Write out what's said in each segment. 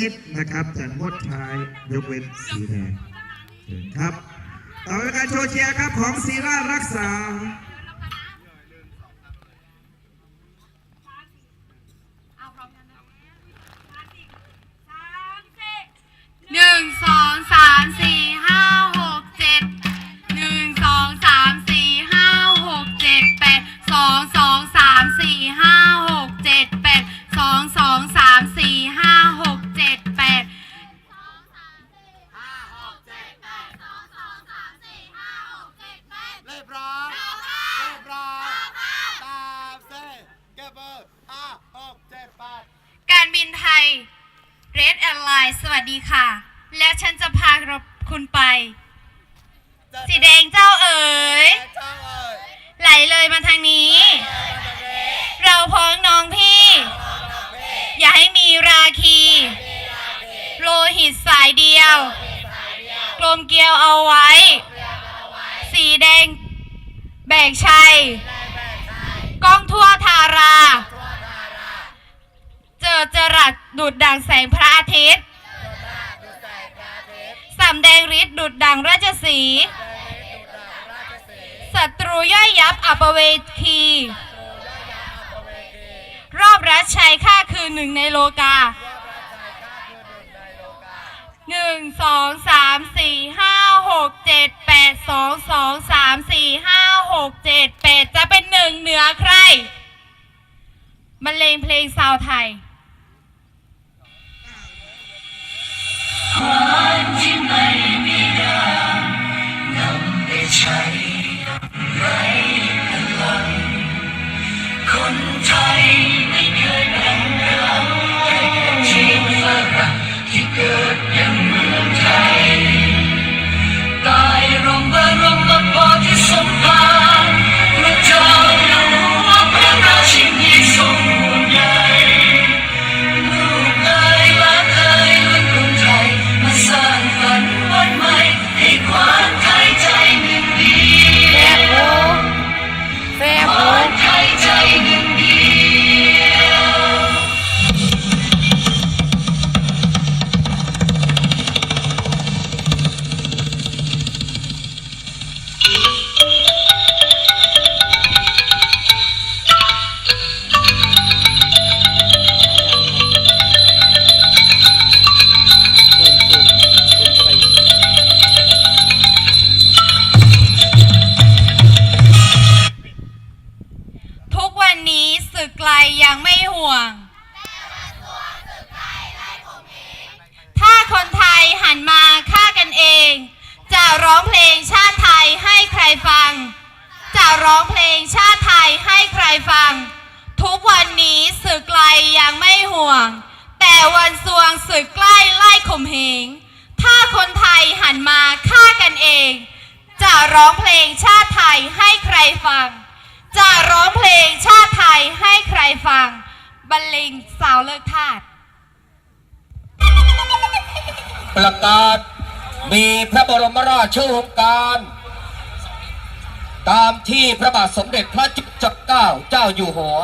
นิดนะครับจะงดท้ายยกเว้นสีแดงครับต่อไปการโชว์เชียร์ครับของศิรารักษาหนึ่งสองสามสี่ห้า Red Airlines สวัสดีค่ะ แล้วฉันจะพาคุณไป สีแดงเจ้าเอ๋ย ไหลเลยมาทางนี้ เราพ้องน้องพี่ อย่าให้มีราคี โลหิตสายเดียว กลมเกลียวเอาไว้ สีแดงแบกชัยกล้องทั่วทารา เจอจรัสดุดดังแสงพระอาทิตย์สำแดงฤทธิ์ดุดดังราชสีห์ศัตรูย่อยยับอัปเวที รอบรัชชัยค่าคือหนึ่งในโลกาหนึ่งสองสามสี่ห้าหกเจ็ดแปดสองสองสามสี่ห้าหกเจ็ดแปดจะเป็นหนึ่งเหนือใครบรรเลงเพลงซาวไทย คนไทย นนี้ศึกไกลยังไม่ห่วง ถ้าคนไทยหันมาฆ่ากันเอง จะร้องเพลงชาติไทยให้ใครฟัง จะร้องเพลงชาติไทยให้ใครฟัง ทุกวันนี้ศึกไกลยังไม่ห่วง แต่วันสวงศึกใกล้ไล่ข่มเหง ถ้าคนไทยหันมาฆ่ากันเอง จะร้องเพลงชาติไทยให้ใครฟัง จะร้องเพลงชาติไทยให้ใครฟังบรรเลงสาวเลิกทาสประกาศมีพระบรมราชโองการ ตามที่พระบาทสมเด็จพระจุลจอมเกล้าเจ้าอยู่หัว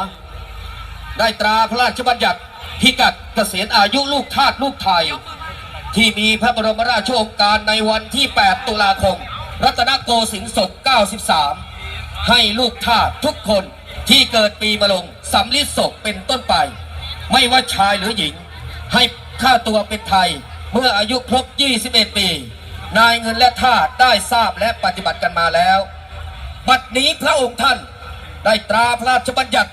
ได้ตราพระราชบัญญัติพิกัดเกษียณอายุลูกทาสลูกไทย ที่มีพระบรมราชโองการในวันที่ 8 ตุลาคม รัตนโกสินทร์ศก93 ให้ลูกทาสทุกคนที่เกิดปีมะลงสำลิดศกเป็นต้นไป ไม่ว่าชายหรือหญิง ให้ค่าตัวเป็นไทย เมื่ออายุครบ 21 ปี นายเงินและทาสได้ทราบและปฏิบัติกันมาแล้ว บัดนี้พระองค์ท่านได้ตราพระราชบัญญัติ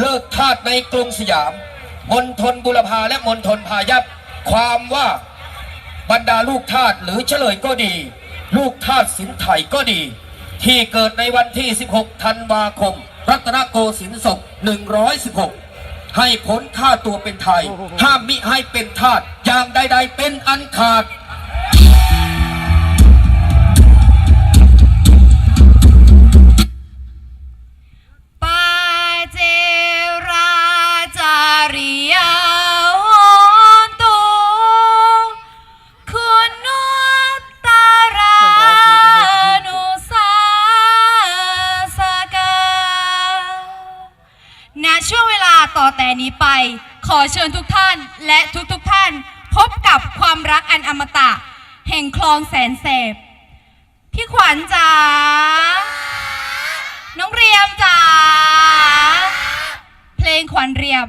เลิกทาสในกรุงสยาม มณฑลบุรพาและมณฑลพายัพความว่าบรรดาลูกทาสหรือเฉลยก็ดี ลูกทาสสินไทยก็ดี ที่เกิดในวันที่ 16 ธันวาคม รัตนโกสินทร์ศก116 ให้ผลค่าตัวเป็นไทย ห้ามมิให้เป็นทาสอย่างใดๆเป็นอันขาด นี้ไป ขอเชิญทุกท่านและทุกๆทท่าน พบกับความรักอันอมตะ แห่งคลองแสนแสบพี่ขวัญจ๋าน้องเรียมจ๋าเพลงขวัญเรียม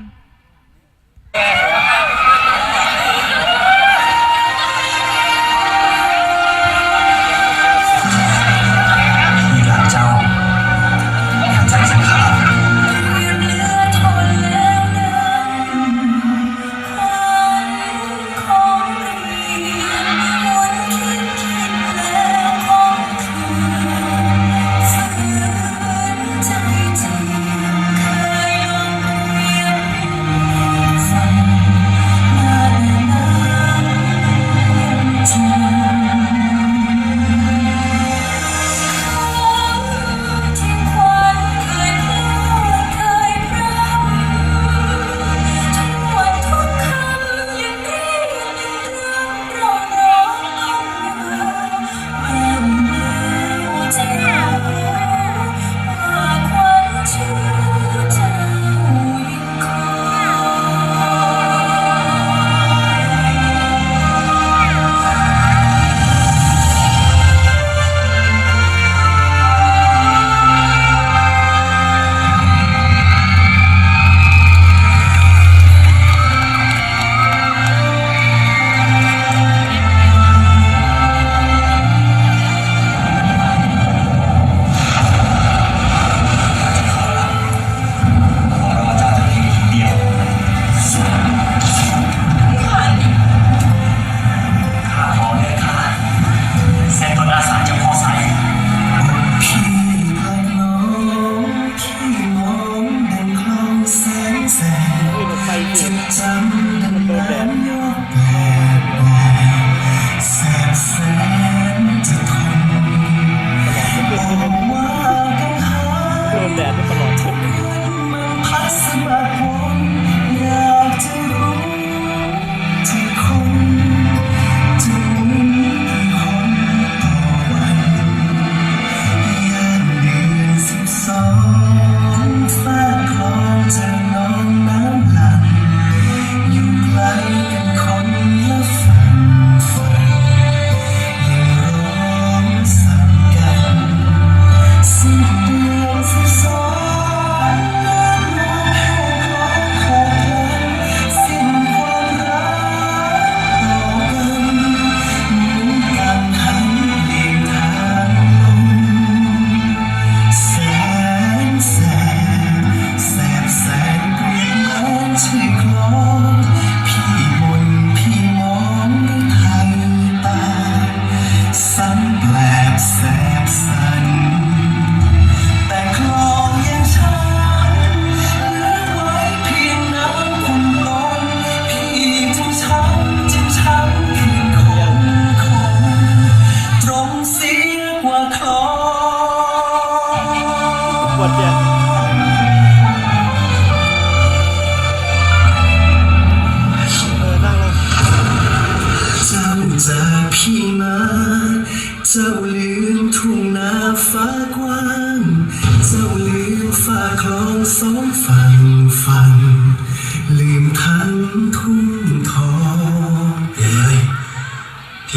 แดดได้ตลอดขึ้น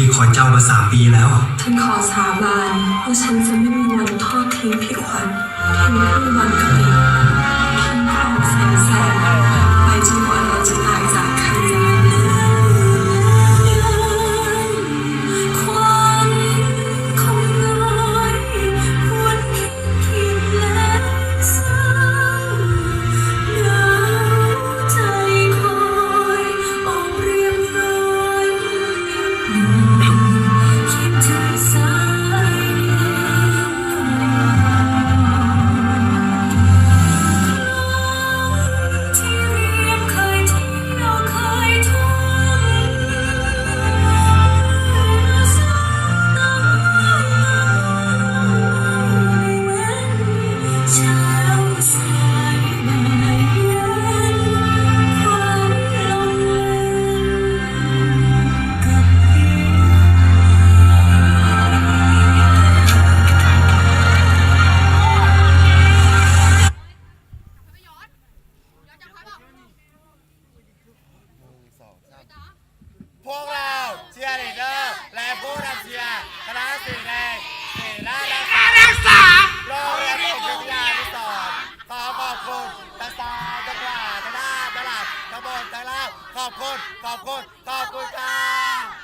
พี่ขอเจ้ามาสามปีแล้วฉันขอสาบานว่าฉันจะไม่มีวันทอดทิ้งพี่ขวัญทิ้งพี่วันกับเด็กทิ้งพ่อแสนแสนไปจน ร์คณะสีแดงสีรารักษาโรงเรียนอุทยานุสอนขอขอบคุณตาตาจังหวัดตลาดตลาดตะบนตะลาขอบคุณ ขอบคุณ ขอบคุณค่ะ